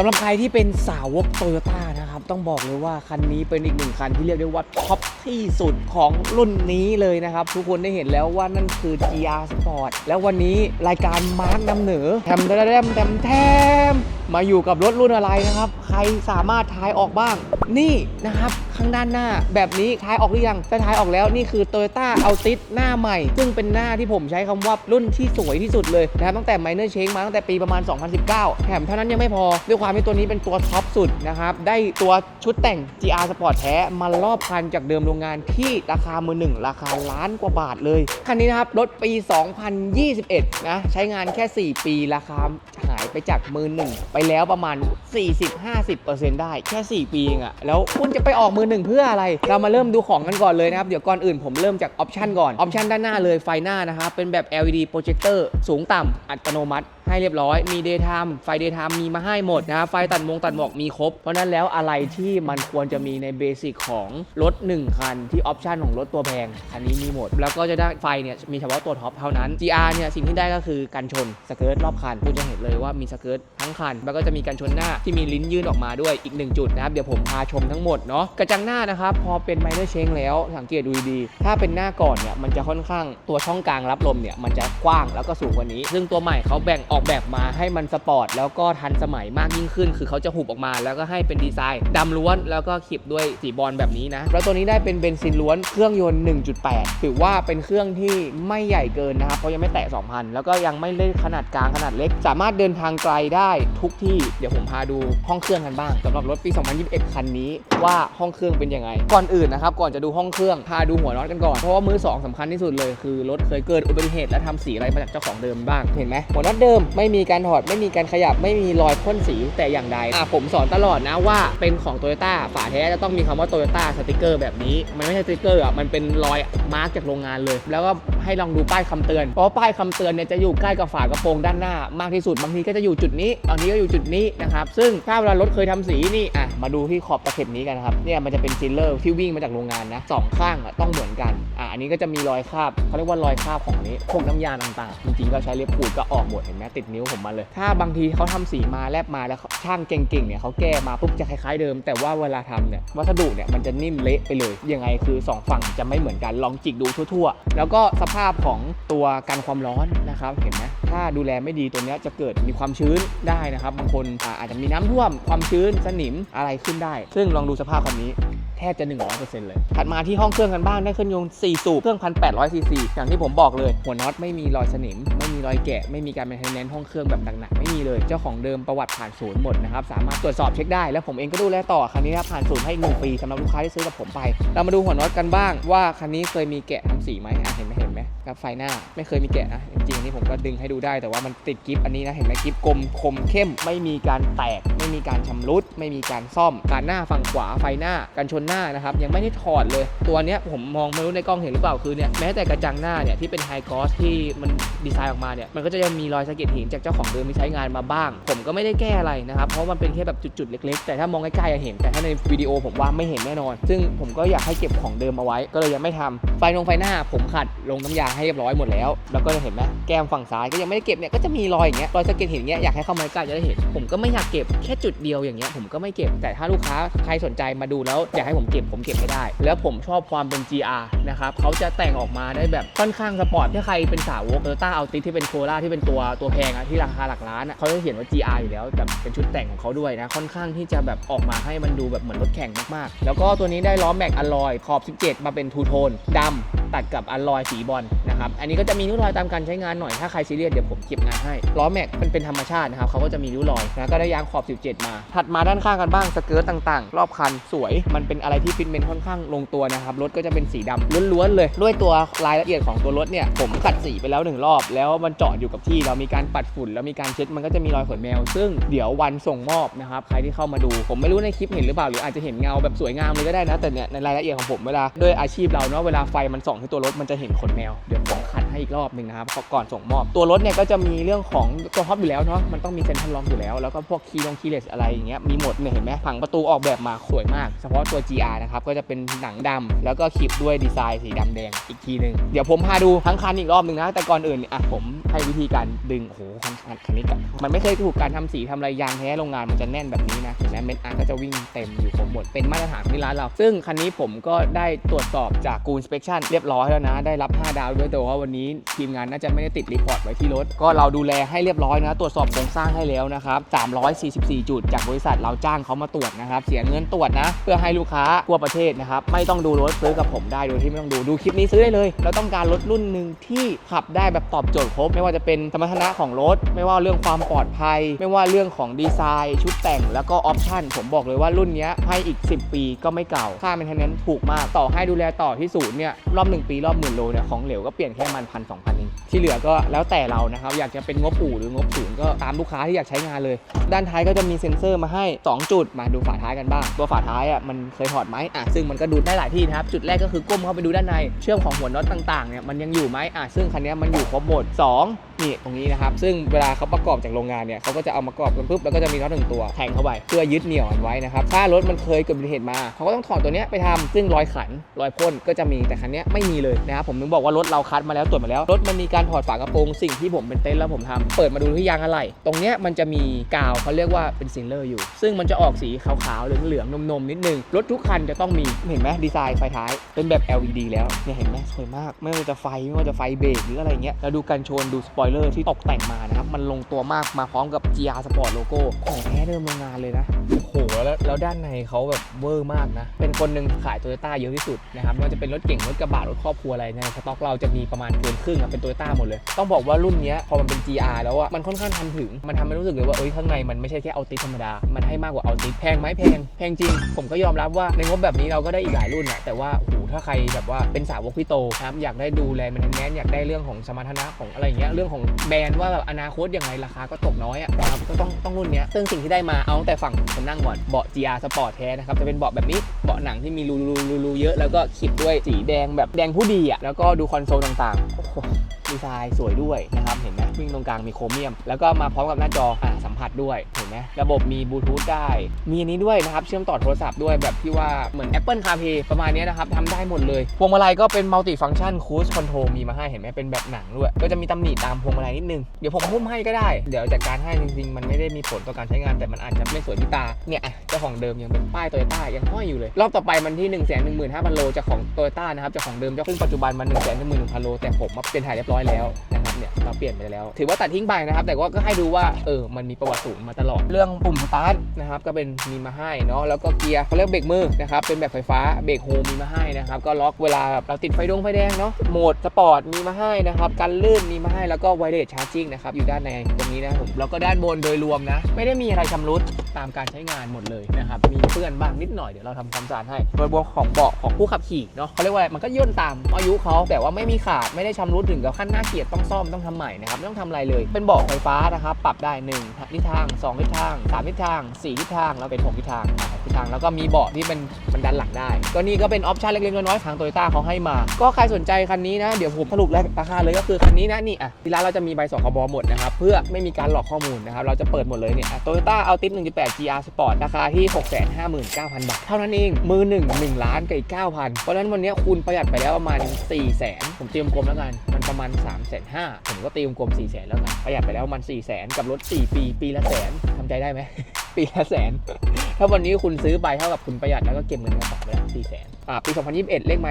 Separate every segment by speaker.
Speaker 1: สำหรับใครที่เป็นสาวกโตโยต้านะครับ ต้องบอกเลยว่าคันนี้เป็นอีกหนึ่งคันที่เรียกได้ว่าท็อป ที่สุดของรุ่นนี้เลยนะครับ ทุกคนได้เห็นแล้วว่านั่นคือ GR Sport แล้ววันนี้รายการมาร์กนำเหนือแถมแถมแถมแถมมาอยู่กับรถรุ่นอะไรนะครับ ใครสามารถทายออกบ้าง นี่นะครับ ข้างด้านหน้าแบบนี้ทายออกหรือยังถ้าทายออกแล้วนี่คือ Toyota Altis หน้าใหม่ ซึ่งเป็นหน้าที่ผมใช้คำว่ารุ่นที่สวยที่สุดเลยนะครับตั้งแต่ Minor Change มาตั้งแต่ปีประมาณ 2019 แถมเท่านั้นยังไม่พอ ด้วยความที่ตัวนี้เป็นตัวท็อปสุดนะครับได้ตัวชุดแต่ง GR Sport แท้มารอบคันจากเดิมโรงงานที่ราคามือหนึ่งราคาล้านกว่าบาทเลยคันนี้นะครับรถปี 2021 นะใช้งานแค่ 4 ปีราคาหายไปจากมือหนึ่งไปแล้วประมาณ 40-50%ได้แค่ 4 ปีเองอะแล้วคุณจะไปออกมือหนึ่งเพื่ออะไร เรามาเริ่มดูของกันก่อนเลยนะครับ เดี๋ยวก่อนอื่นผมเริ่มจากออปชันก่อนออปชันด้านหน้าเลยไฟหน้านะครับเป็นแบบ LED projector สูงต่ำอัตโนมัติ ให้เรียบร้อย มี daytime ไฟ daytime มีมาให้หมดนะครับไฟตัดมงตัดหมอกมีครบ เพราะนั้นแล้วอะไรที่มันควรจะมีในเบสิกของรถ 1 คัน ที่ออปชันของรถตัวแพง อันนี้มีหมด แล้วก็จะได้ไฟเนี่ยมีเฉพาะตัวท็อปเท่านั้น GR เนี่ยสิ่งที่ได้ก็คือกันชนสเกิร์ตรอบคันคุณจะเห็นเลยว่ามีสเกิร์ตทั้งคัน แล้วก็จะมีกันชนหน้าที่มีลิ้นยื่นออกมาด้วยอีกหนึ่งจุดนะครับเดี๋ยวผมพาชมทั้งหมดเนาะกระจังหน้านะครับพอเป็นไมเนอร์เชงแล้วสังเกตดูดีถ้าเป็นหน้าก่อนเนี่ยมันจะค่อนข้างตัวช่องกลางรับลมเนี่ยมันจะกว้างแล้วก็สูงกว่านี้ ซึ่งตัวใหม่เขาแบ่งออกอกแบบมาให้มันสปอร์ตแล้วก็ทันสมัยมากยิ่งขึ้น คือเขาจะหุบออกมา แล้วก็ให้เป็นดีไซน์ดำล้วนแล้วก็ขีบด้วยสีบอลแบบนี้นะแล้วตัวนี้ได้เป็นเบนซินล้วนเครื่องยนต์ 1.8 ถือว่าเป็นเครื่องที่ไม่ใหญ่เกินนะครับเพราะยังไม่แตะ 2,000 แล้วก็ยังไม่เล่นขนาดกลางขนาดเล็ก สามารถเดินทางไกลได้ทุกที่เดี๋ยวผมพาดูห้องเครื่องกันบ้างสำหรับรถปี 2021 คันนี้ว่าห้องเครื่องเป็นยังไง ก่อนอื่นนะครับก่อนจะดูห้องเครื่องพาดูหัวน็อตกันก่อนเพราะว่ามือสองสำคัญที่สุดเลยคือรถเคยเกิดอุบัติเหตุและทำสีอะไรมาจากเจ้าของเดิมบ้างเห็นไหมหัวน็อตเดิมไม่มีการถอด ไม่มีการขยับ ไม่มีรอยพ่นสีแต่อย่างใดอะผมสอนตลอดนะว่าเป็นของโตโยต้าฝาแท้จะต้องมีคำว่าโตโยต้าสติกเกอร์แบบนี้ มันไม่ใช่สติกเกอร์อะมันเป็นรอยมาร์กจากโรงงานเลย แล้วก็ ให้ลองดูป้ายคำเตือน เพราะป้ายคำเตือนเนี่ยจะอยู่ใกล้กับฝากระโปรงด้านหน้ามากที่สุด บางทีก็จะอยู่จุดนี้บางทีก็อยู่จุดนี้นะครับ ซึ่งถ้าเวลารถเคยทำสีนี่อะมาดูที่ขอบตะเข็บนี้กันครับ เนี่ยมันจะเป็นซิลเลอร์ที่วิ่งมาจากโรงงานนะสองข้างอะต้องเหมือนกัน อะอันนี้ก็จะมีรอยคราบเขาเรียกว่ารอยคราบของนี้พวกน้ำยาต่างๆ จริงๆก็ใช้เล็บขูดก็ออกหมดเห็นไหมติดนิ้วผมมาเลย ถ้าบางทีเขาทำสีมาแลบมาแล้วช่างเก่งๆเนี่ยเขาแก้มาปุ๊บจะคล้ายๆเดิม แต่ว่าเวลาทำเนี่ยวัสดุเนี่ยมันจะนิ่มเละไปเลยยังไงคือสองฝั่งจะไม่เหมือนกันลองจิกดูทั่ว ๆ แล้วก็สภาพของตัวกันความร้อนนะครับเห็นไหมถ้าดูแลไม่ดีตัวนี้จะเกิดมีความชื้นได้นะครับบางคนอาจจะมีน้ำท่วม ความชื้นสนิมอะไรขึ้นได้ ซึ่งลองดูสภาพคันนี้แทบจะ 100%เลย ถัดมาที่ห้องเครื่องกันบ้างได้เครื่องยนต์4สูบ เครื่อง 1,800ซีซีอย่างที่ผมบอกเลย หัวน็อตไม่มีรอยสนิม ไม่มีรอยแกะ ไม่มีการ maintenance ห้องเครื่องแบบหนักๆไม่มีเลย เจ้าของเดิมประวัติผ่านศูนย์หมดนะครับ สามารถตรวจสอบเช็คได้ แล้วผมเองก็ดูแลต่อ คันนี้นะผ่านศูนย์ให้หนึ่งปีสำหรับลูกค้าที่ซื้อกับผมไป เรามาดูหัวน็อตกันบ้างว่าคันนี้เคยมีแกะทำสีไหมเห็นไหมเห็น ไหมกับไฟหน้าไม่เคยมีแกะนะจริงๆอันนี้ผมก็ดึงให้ดูได้แต่ว่ามันติดกิฟอันนี้นะเห็นไหมกิฟกลมคมเข้ม ไม่มีการแตก ไม่มีการชำรุด ไม่มีการซ่อมการหน้าฝั่งขวาไฟหน้ากันชนหน้านะครับยังไม่ได้ถอดเลย ตัวเนี้ยผมมองไม่รู้ในกล้องเห็นหรือเปล่าคือเนี่ยแม้แต่กระจังหน้าเนี่ยที่เป็นไฮกอสที่มันดีไซน์ออกมาเนี่ยมันก็จะยังมีรอยสะเก็ดหินจากเจ้าของเดิมที่ใช้งานมาบ้าง ผมก็ไม่ได้แก้อะไรนะครับเพราะมันเป็นแค่แบบจุดๆเล็ก ๆ แต่ถ้ามองใกล้ๆอะเห็นแต่ถ้าในวิดีโอผมว่าไม่เห็นแน่นอน ซึ่งผมก็อยากให้เก็บของเดิมเอาไว้ ก็เลยยังไม่ทำไฟนงไฟหน้าผมขัดลงน้ำยาให้เรียบร้อยหมดแล้ว แล้วก็จะเห็นไหมแก้มฝั่งซ้ายก็ยังไม่ได้เก็บเนี่ยก็จะมีรอยอย่างเงี้ยรอยสะเก็ดหินเงี้ยอยากให้เข้ามาใกล้จะได้เห็น ผมก็ไม่อยากเก็บแค่จุดเดียวอย่างเงี้ยผมก็ไม่เก็บแต่ถ้าลูกค้าใครสนใจมาดูแล้วอยากให้ผมเก็บผมเก็บให้ได้ แล้วผมชอบความเป็น GR นะครับเขาจะแต่งออกมาได้แบบค่อนข้างสปอร์ตถ้าใครเป็นสาวกเออต้าเอาติที่เป็นโคล่าที่เป็นตัวตัวแพงอะที่ราคาหลักล้านอะเขาจะเขียนว่า GR อยู่แล้วแบบเป็นชุดแต่งของเขาด้วยนะค่อนข้างที่จะแบบออกมาให้มันดูแบบเหมือนรถแข่งมากๆ แล้วก็ตัวนี้ได้ล้อแม็กอลลอยขอบ 17 มาเป็นทูโทนดำตัดกับอลลอยสีบอลนะครับอันนี้ก็จะมีนิ้วรอยตามการใช้งานหน่อยถ้าใครซีเรียสเดี๋ยวผมเก็บงานให้ล้อแม็กมันเป็นธรรมชาตินะครับเขาก็จะมีนิ้วรอยนะก็ได้ยางขอบ 17 มา ถัดมาด้านข้างกันบ้างสเกิร์ตต่างๆ รอบคันสวย มันเป็นอะไรที่ฟิตเมนค่อนข้างลงตัวนะครับรถก็จะเป็นสีดำล้วนๆเลย ด้วยตัวรายละเอียดของตัวรถเนี่ยผมขัดสีไปแล้วหนึ่งรอบ แล้วมันจอดอยู่กับที่เรามีการปัดฝุ่นแล้วมีการเช็ดมันก็จะมีรอยขนแมว ซึ่งเดี๋ยววันส่งมอบนะครับใครที่เข้ามาดูผมไม่รู้ในคลิปเห็นหรือเปล่าหรืออาจจะเห็นเงาแบบสวยงามเลยก็ได้นะแต่เนี่ยในรายละเอียดของผมเวลาด้วยอาชีพเราเนาะเวลาไฟมันส่องคือตัวรถมันจะเห็นขนแมว เดี๋ยวของขัด ให้อีกรอบหนึ่งนะครับก่อนส่งมอบ ตัวรถเนี่ยก็จะมีเรื่องของตัวท็อปอยู่แล้วเนาะมันต้องมีเซ็นทรัลล็อกอยู่แล้ว แล้วก็พวกคีย์ลงคีย์เลสอะไรอย่างเงี้ยมีหมดเนี่ยเห็นไหมผังประตูออกแบบมาสวยมาก เฉพาะตัว GR นะครับก็จะเป็นหนังดำแล้วก็ขีบด้วยดีไซน์สีดำแดงอีกทีหนึ่งเดี๋ยวผมพาดูทั้งคันอีกรอบหนึ่งนะแต่ก่อนอื่นอะผมให้วิธีการดึงโอ้โหคันคันคันนี้กันมันไม่เคยถูกการทำสีทำอะไรยางแท้โรงงานมันจะแน่นแบบนี้นะเห็นไหมเม็ดอาร์ก็จะวิ่งเต็มอยู่ครบหมดเป็นมาตรฐานที่ร้านเรา ซึ่งคันนี้ผมก็ได้ตรวจสอบจากกู inspection เรียบร้อยแล้วนะ ได้รับ 5 ดาวด้วยแต่ว่าวันนี้ทีมงานน่าจะไม่ได้ติดรีพอร์ตไว้ที่รถ ก็เราดูแลให้เรียบร้อยนะ ตรวจสอบโครงสร้างให้แล้วนะครับ344 จุด จากบริษัทเราจ้างเขามาตรวจนะครับ เสียเงินตรวจนะ เพื่อให้ลูกค้าทั่วประเทศนะครับ ไม่ต้องดูรถซื้อกับผมได้โดยที่ไม่ต้องดูดูคลิปนี้ซื้อได้เลย เราต้องการรถรุ่นหนึ่งที่ขับได้แบบตอบโจทย์ครบ ไม่ว่าจะเป็นสมรรถนะของรถ ไม่ว่าเรื่องความปลอดภัย ไม่ว่าเรื่องของดีไซน์ ชุดแต่งแล้วก็ออปชั่นผมบอกเลยว่ารุ่นนี้ให้อีก 10 ปีก็ไม่เก่าค่าเป็นเทนเนนถูกมากต่อให้ดูแลต่อที่ศูนย์เนี่ยรอบ1ปีรอบหมื่นโลเนี่ยของเหลวก็เปลี่ยนแค่มันพันสองพันเองที่เหลือก็แล้วแต่เรานะครับ อยากจะเป็นงบอู่หรืองบศูนย์ก็ตามลูกค้าที่อยากใช้งานเลย ด้านท้ายก็จะมีเซ็นเซอร์มาให้ 2 จุดมาดูฝาท้ายกันบ้าง ตัวฝาท้ายอะมันเคยถอดไหมอะซึ่งมันก็ดูได้หลายที่นะครับ จุดแรกก็คือก้มเข้าไปดูด้านใน เชื่อมของหัวน็อตต่างๆเนี่ยมันยังอยู่ไหมอะซึ่งคันนี้มันอยู่ครบหมดสอง นี่ตรงนี้นะครับ ซึ่งเวลาเขาประกอบจากโรงงานเนี่ยเขาก็จะเอามากรอบกันปุ๊บแล้วก็จะมีน็อตหนึ่งตัวแทงเข้าไปเพื่อยึดเหนี่ยวมันไว้นะครับถ้ารถมันเคยเกิดอุบัติเหตุมาเขาก็ต้องถอดตัวเนี้ยไปทำซึ่งรอยขันรอยพ่นก็จะมีแต่คันเนี้ยไม่มีเลยนะครับผมถึงบอกว่ารถเราคัดมาแล้วตรวจมาแล้วรถมันมีการถอดฝากระโปรงสิ่งที่ผมเป็นเต้นแล้วผมทำเปิดมาดูที่ยางอะไหล่ตรงเนี้ยมันจะมีกาวเขาเรียกว่าเป็นซิลเลอร์อยู่ ซึ่งมันจะออกสีขาวๆเหลืองๆนมๆนิดนึงรถทุกคันจะต้องมีเห็นไหมดีไซน์ไฟท้ายเป็นแบบ LED แล้วเนี่ยเห็นไหมสวยมากไม่ว่าจะไฟไม่ว่าจะไฟเบรกหรืออะไรเงี้ยแล้วดูกันชนดูสปอยเลอร์ที่ตกแต่งมานะครับ มันลงตัวมากมาพร้อมกับ GR Sport โลโก้ของแท้เดิมโรงงานเลยนะ โอ้โห แล้วแล้วด้านในเขาแบบเวอร์มากนะ เป็นคนหนึ่งขายโตโยต้าเยอะที่สุดนะครับไม่ว่าจะเป็นรถเก่งรถกระบะรถครอบครัวอะไรในสต็อกเราจะมีประมาณเกินครึ่งเป็นโตโยต้าหมดเลย ต้องบอกว่ารุ่นนี้พอมันเป็น GR แล้วอะมันค่อนข้างทันถึง มันทำให้รู้สึกเลยว่าเอ้ยข้างในมันไม่ใช่แค่เอาติธรรมดา มันให้มากกว่าเอาติแพงไหมแพงแพงจริง ผมก็ยอมรับว่าในงบแบบนี้เราก็ได้อีกหลายรุ่นอะแต่ว่าโอ้โถ้าใครแบบว่าเป็นสาวกพี่โตนะครับอยากได้ดูแลมันแน่นอยากได้เรื่องของสมรรถนะของอะไรเงี้ยเรื่องของแบรนด์ว่าแบบอนาคตยังไงราคาก็ตกน้อยอะนะครับก็ต้องต้องรุ่นเนี้ยซึ่งสิ่งที่ได้มาเอาตั้งแต่ฝั่งคนนั่งก่อนเบาะ GR Sport แท้นะครับจะเป็นเบาะแบบนี้เบาะหนังที่มีรูรูรูรูเยอะแล้วก็ขีดด้วยสีแดงแบบแดงผู้ดีอะแล้วก็ดูคอนโซลต่างๆโอ้โหดีไซน์สวยด้วยนะครับเห็นไหมวิ่งตรงกลางมีโครเมียม แล้วก็มาพร้อมกับหน้าจออ่าสัมผัสด้วยเห็นไหมระบบมีบลูทูธได้ มีอันนี้ด้วยนะครับ เชื่อมต่อโทรศัพท์ด้วยแบบที่ว่าเหมือน Apple CarPlay ประมาณนี้นะครับทำได้หมดเลย พวงมาลัยก็เป็นมัลติฟัง c t ชันคู i คอนโทรมีมาให้เห็นไหมเป็นแบบหนังด้วย ก็จะมีตำหนิตามพวงมาลัยนิดนึง เดี๋ยวผมหุ้มให้ก็ได้ เดี๋ยวจัดการให้จริงๆ มันไม่ได้มีผลต่อการใช้งานแต่มันอาจจะไม่สวยที่ตา เนี่ยเจ้าของเดิมยังเป็นป้ายโตโยต้ายังห้อยอยู่เลย รอบต่อไปมันที่1 1 5 0 0 0โลจากของโตโยต้านะครับจากของเดิมเจ้าซึ่งปัจจุบันมัน1 1 1 0 0 0โลแต่ผมมาเป็นถ่ายเรียบร้อยแล้วนะครับเนี่ยเราเปลี่ยนไปแล้ว ถือว่าตัดทิ้งไปนะครับแต่ว่าก็ให้ดูว่าเออมันมีประวัติสูงมาตลอด เรื่องปุ่มสตาร์ทนะครับก็เป็นมีมาให้เนาะแล้วก็เกียร์เขาเรียกเบรกมือนะครับเป็นแบบไฟฟ้าเบรกโฮมมีมาให้นะครับก็ล็อกเวลาแบบเราติดไฟดงไฟแดงเนาะโหมดสปอร์ตมีมาให้นะครับกันลื่นมีมาให้แล้วก็ไวเลสชาร์จิ่งนะครับอยู่ด้านในตรงนี้นะผมแล้วก็ด้านบนโดยรวมนะไม่ได้มีอะไรชำรุดตามการใช้งานหมดเลยนะครับมีเปื้อนบ้างนิดหน่อยเดี๋ยวเราทำความสะอาดให้โดยรวมของเบาะของผู้ขับขี่เนาะเขาเรียกว่าอะไรมันก็ย่นตามอายุเขาแต่ว่าไม่มีขาดไม่ได้ชำรุดถึงกับขั้นหน้าเกลียดต้องซ่อมต้องทำใหม่นะครับไม่ต้องทำอะไรเลย เป็นเบาะไฟฟ้านะครับปรับได้1ทิศทาง 2 ทิศทาง 3 ทิศทาง 4 ทิศทาง แล้วเป็น 6 ทิศทางนะครับางแล้วก็มีเบาะที่เป็นมันดันหลังได้ ก็นี่ก็เป็นออปชั่นเล็กๆน้อยๆทางโตโยต้าเขาให้มา ก็ใครสนใจคันนี้นะเดี๋ยวผมสรุปราคาเลยก็คือคันนี้นะนี่อะที่ร้านเราจะมีใบสคบหมดนะครับเพื่อไม่มีการหลอกข้อมูลนะครับเราจะเปิดหมดเลยเนี่ยโตโยต้าเอาติส1.8 GR Sport ราคาที่ 659,000 บาท เท่านั้นเองมือ1 1ล้านกับอีก9,000 เพราะฉะนั้นวันนี้คุณประหยัดไปแล้วประมาณ 4 0 0 0 0 0ผมเตรียมกลมแล้วกันมันประมาณ 3 5 0 0 0ผมก็ตีกลม4 0 0 0 0แล้วกันประหยัดไปแล้วประมาณ4 0 0 0 0 0 กับรถ 4 ปี ปีละแสนทำใจได้ไหม ปีละแสน ถ้าวันนี้คุณซื้อไปเท่ากับคุณประหยัดแล้วก็เก็บเงินกระเป๋าไปแล้ว4 0 0 0 0 0อ่าปี 2021 เลขไม้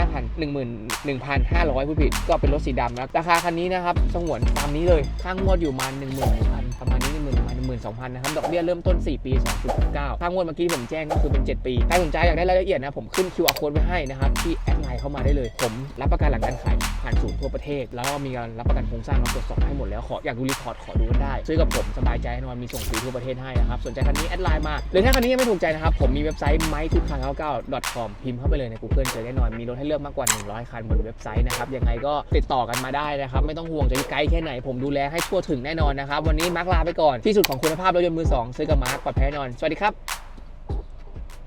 Speaker 1: าพันหนึ่งหมื่นหนึ่งพันห้าร้อยผู้ผิด ก็เป็นรถสีดำนะราคาคันนี้นะครับสงวนตามนี้เลยค่างวดอยู่ประมาณ11,000 ประมาณนี้11,000ประมาณ12,000นนะครับ ดอกเบี้ยเริ่มต้น 4 ปี2.9ค่างวดเมื่อกี้ผมแจ้งก็คือเป็น 7 ปี ใครสนใจอยากได้รายละเอียดนะผมขึ้น QR code ไว้ให้นะครับ ที่แอดไลน์เข้ามาได้เลย ผมรับประกันหลังการขายผ่านศูนย์ทั่วประเทศ แล้วก็มีการรับประกันโครงสร้างเราตรวจสอบให้หมดแล้วขออยากดูรีพอร์ตขอดูกันได้ ซื้อกับผมสบายใจแน่นอนมีส่งฟรีทั่วประเทศให้นะครับสนใจคันนี้แอดไลน์มาหรือถ้าคันนี้ยังไม่ถูกใจนะครับผมมีเว็บไซต์ m y ทุกคัน99 com พิมพ์เข้าไปเลยใน Google เจอแน่นอนมีรถให้เลือกมากกว่า 100 คันบนเว็บไซต์นะครับยังไงก็ติดต่อกันมาได้นะครับไม่ต้องห่วงจะไกลแค่ไหนผมดูแลให้ทั่วถึงแน่นอนนะครับวันนี้มาร์ลาไปก่อนที่สุดของคุณภาพรถยนต์มือสองซื้อกับมาร์คปลอดภัยแน่นอน สวัสดีครับ